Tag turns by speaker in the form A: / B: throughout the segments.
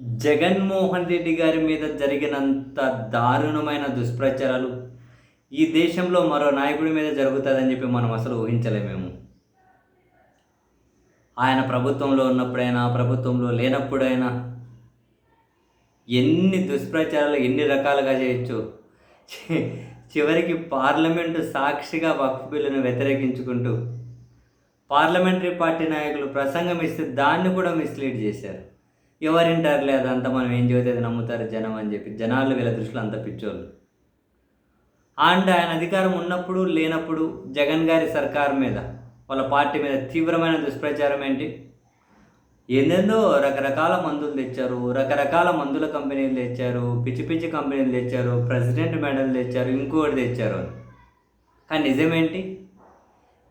A: జగన్మోహన్ రెడ్డి గారి మీద జరిగినంత దారుణమైన దుష్ప్రచారాలు ఈ దేశంలో మరో నాయకుడి మీద జరుగుతుందని చెప్పి మనం అసలు ఊహించలేమేమో. ఆయన ప్రభుత్వంలో ఉన్నప్పుడైనా ప్రభుత్వంలో లేనప్పుడైనా ఎన్ని దుష్ప్రచారాలు ఎన్ని రకాలుగా చేయొచ్చు? చివరికి పార్లమెంటు సాక్షిగా వక్ఫ్ బిల్లును వ్యతిరేకించుకుంటూ పార్లమెంటరీ పార్టీ నాయకులు ప్రసంగం ఇస్తే దాన్ని కూడా మిస్లీడ్ చేశారు. ఎవరింటారులే అంత మనం ఏం చెబితే అది నమ్ముతారు జనం అని చెప్పి జనాలు వీళ్ళ దృష్టిలో అంత పిచ్చోళ్ళు. అండ్ ఆయన అధికారం ఉన్నప్పుడు లేనప్పుడు జగన్ గారి సర్కార్ మీద వాళ్ళ పార్టీ మీద తీవ్రమైన దుష్ప్రచారం ఏంటి? ఏందేందో రకరకాల మందులు తెచ్చారు రకరకాల మందుల కంపెనీలు తెచ్చారు పిచ్చి పిచ్చి కంపెనీలు తెచ్చారు ప్రెసిడెంట్ మెడల్ తెచ్చారు ఇంకోటి తెచ్చారు కానీ నిజమేంటి?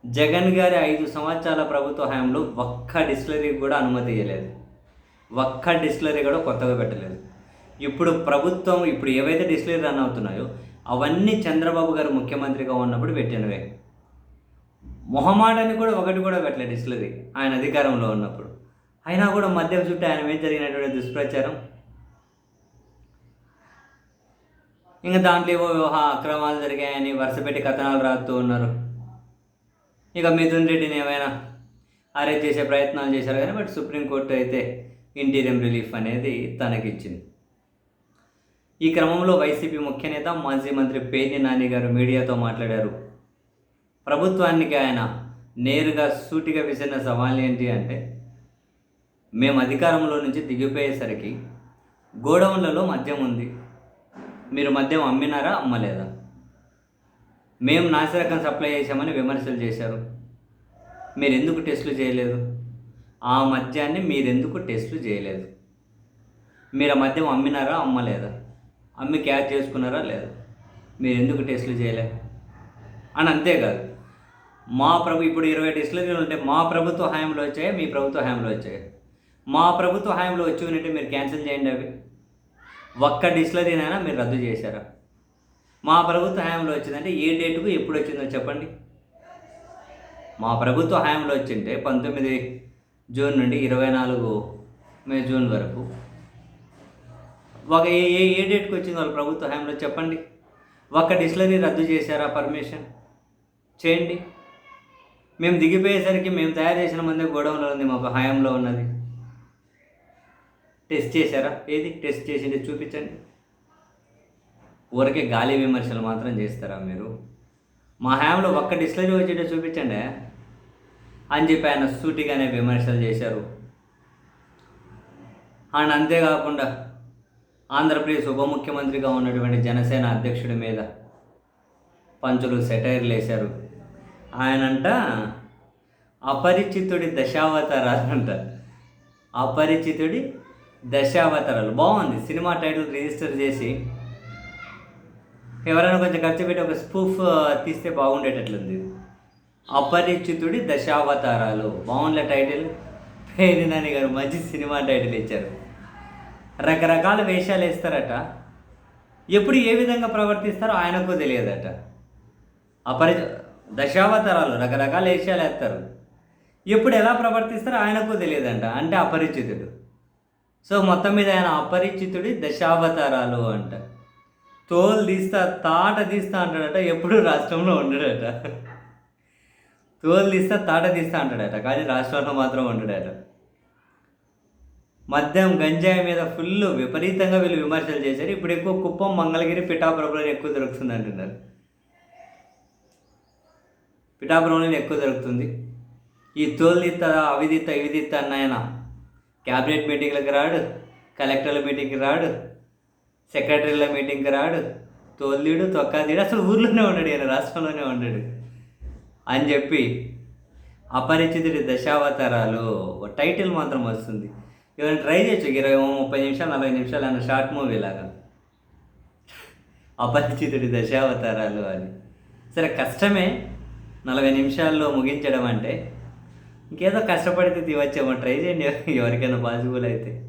A: జగన్ గారి ఐదు సంవత్సరాల ప్రభుత్వ హయాంలో ఒక్క డిస్టిలరీకి కూడా అనుమతి ఇవ్వలేదు. ఒక్క డిస్టిలరీ కూడా కొత్తగా పెట్టలేదు. ఇప్పుడు ప్రభుత్వం ఇప్పుడు ఏవైతే డిస్టిలరీ రన్ అవుతున్నాయో అవన్నీ చంద్రబాబు గారు ముఖ్యమంత్రిగా ఉన్నప్పుడు పెట్టినవే. మొహమాటాన్ని కూడా ఒకటి కూడా పెట్టలేదు డిస్టిలరీ ఆయన అధికారంలో ఉన్నప్పుడు. అయినా కూడా మద్యం చుట్టూ ఆయన మీద జరిగినటువంటి దుష్ప్రచారం. ఇంకా దాంట్లో ఏవో వివాహ అక్రమాలు జరిగాయని వరుసపెట్టి కథనాలు రాస్తూ ఉన్నారు. ఇక మిథున్ రెడ్డిని ఏమైనా అరెస్ట్ చేసే ప్రయత్నాలు చేశారు కానీ బట్ సుప్రీంకోర్టు అయితే ఇంటీరియం రిలీఫ్ అనేది తనకిచ్చింది. ఈ క్రమంలో వైసీపీ ముఖ్య నేత మాజీ మంత్రి పేర్ని నాని గారు మీడియాతో మాట్లాడారు. ప్రభుత్వానికి ఆయన నేరుగా సూటిగా విసిరిన సవాల్ ఏంటి అంటే మేము అధికారంలో నుంచి దిగిపోయేసరికి గోడౌన్లలో మద్యం ఉంది. మీరు మద్యం అమ్మినారా అమ్మలేదా? మేము నాసిరకం సప్లై చేశామని విమర్శలు చేశారు. మీరు ఎందుకు టెస్టులు చేయలేదు? ఆ మద్యాన్ని మీరెందుకు టెస్ట్ చేయలేదు? మీరు ఆ మద్యం అమ్మినారా అమ్మలేదా? అమ్మి క్యాచ్ చేసుకున్నారా లేదా? మీరు ఎందుకు టెస్టులు చేయలేదు అని అంతేకాదు మా ప్రభు ఇప్పుడు ఇరవై టెస్టులు ఉంటే మా ప్రభుత్వ హయాంలో వచ్చాయి మీ ప్రభుత్వ హయాంలో వచ్చాయి? మా ప్రభుత్వ హయాంలో వచ్చి ఉంటే మీరు క్యాన్సిల్ చేయండి అవి. ఒక్క డిస్లరీనైనా మీరు రద్దు చేశారా? మా ప్రభుత్వ హయాంలో వచ్చిందంటే ఏ డేటుకు ఎప్పుడు వచ్చిందో చెప్పండి. మా ప్రభుత్వ హయాంలో వచ్చింటే పంతొమ్మిది జూన్ నుండి ఇరవై నాలుగు మే జూన్ వరకు. ఒక ఏ ఏ ఏ డేట్కి వచ్చింది వాళ్ళ ప్రభుత్వ హయాంలో చెప్పండి. ఒక్క డిస్లరీ రద్దు చేశారా పర్మిషన్? చేయండి. మేము దిగిపోయేసరికి మేము తయారు చేసిన మందే గోడౌన్లో ఉంది మాకు హయాంలో ఉన్నది. టెస్ట్ చేశారా? ఏది? టెస్ట్ చేసింది చూపించండి. ఊరికే గాలి విమర్శలు మాత్రం చేస్తారా మీరు? మా హయాంలో ఒక్క డిస్లరీ వచ్చేటో చూపించండి. అని చెప్పి ఆయన సూటిగానే విమర్శలు చేశారు. అండ్ అంతేకాకుండా ఆంధ్రప్రదేశ్ ఉప ముఖ్యమంత్రిగా ఉన్నటువంటి జనసేన అధ్యక్షుడి మీద పంచులు సెటైర్లు వేశారు. ఆయనంట అపరిచితుడి దశావతారాలు అంట. అపరిచితుడి దశావతారాలు. బాగుంది. సినిమా టైటిల్ రిజిస్టర్ చేసి ఎవరైనా కొంచెం ఖర్చు పెట్టి ఒక స్పూఫ్ తీస్తే బాగుండేటట్లుంది. అపరిచితుడి దశావతారాలు. బాగుండే టైటిల్. పేరినాని గారు మంచి సినిమా టైటిల్ ఇచ్చారు. రకరకాల వేషాలు వేస్తారట. ఎప్పుడు ఏ విధంగా ప్రవర్తిస్తారో ఆయనకు తెలియదట. అపరి దశావతారాలు రకరకాల వేషాలు వేస్తారు. ఎప్పుడు ఎలా ప్రవర్తిస్తారో ఆయనకు తెలియదంట. అంటే అపరిచితుడు. సో మొత్తం మీద ఆయన అపరిచితుడి దశావతారాలు అంట. తోలు తీస్తా తాట తీస్తా అంటాడట. ఎప్పుడు రాష్ట్రంలో ఉండడట. తోలు తీస్తా తాట తీస్తా అంటాడట. కానీ రాష్ట్రంలో మాత్రం ఉండడట. మద్యం గంజాయి మీద ఫుల్ విపరీతంగా వీళ్ళు విమర్శలు చేశారు. ఇప్పుడు ఎక్కువ కుప్పం మంగళగిరి పిఠాపురంలో ఎక్కువ దొరుకుతుంది అంటున్నారు. పిఠాపురంలో ఎక్కువ దొరుకుతుంది. ఈ తోలు తీస్తా అవి తీస్తా ఇవి తీస్తా అన్నాయన క్యాబినెట్ మీటింగ్లకు రాడు కలెక్టర్ల మీటింగ్కి రాడు సెక్రటరీల మీటింగ్కి రాడు తోలుదీడు తొక్కాదీడు అసలు ఊర్లోనే ఉన్నాడు ఈయన రాష్ట్రంలోనే ఉన్నాడు అని చెప్పి అపరిచితుడి దశావతారాలు ఓ టైటిల్ మాత్రం వస్తుంది. ఇవన్నీ ట్రై చేయొచ్చు ఇరవై ముప్పై నిమిషాలు నలభై నిమిషాలు అన్న షార్ట్ మూవీ లాగా. అపరిచితుడి దశావతారాలు అని. సరే కష్టమే. నలభై నిమిషాల్లో ముగించడం అంటే ఇంకేదో కష్టపడితే తీవచ్చేమో ట్రై చేయండి ఎవరికైనా పాసిబుల్ అయితే.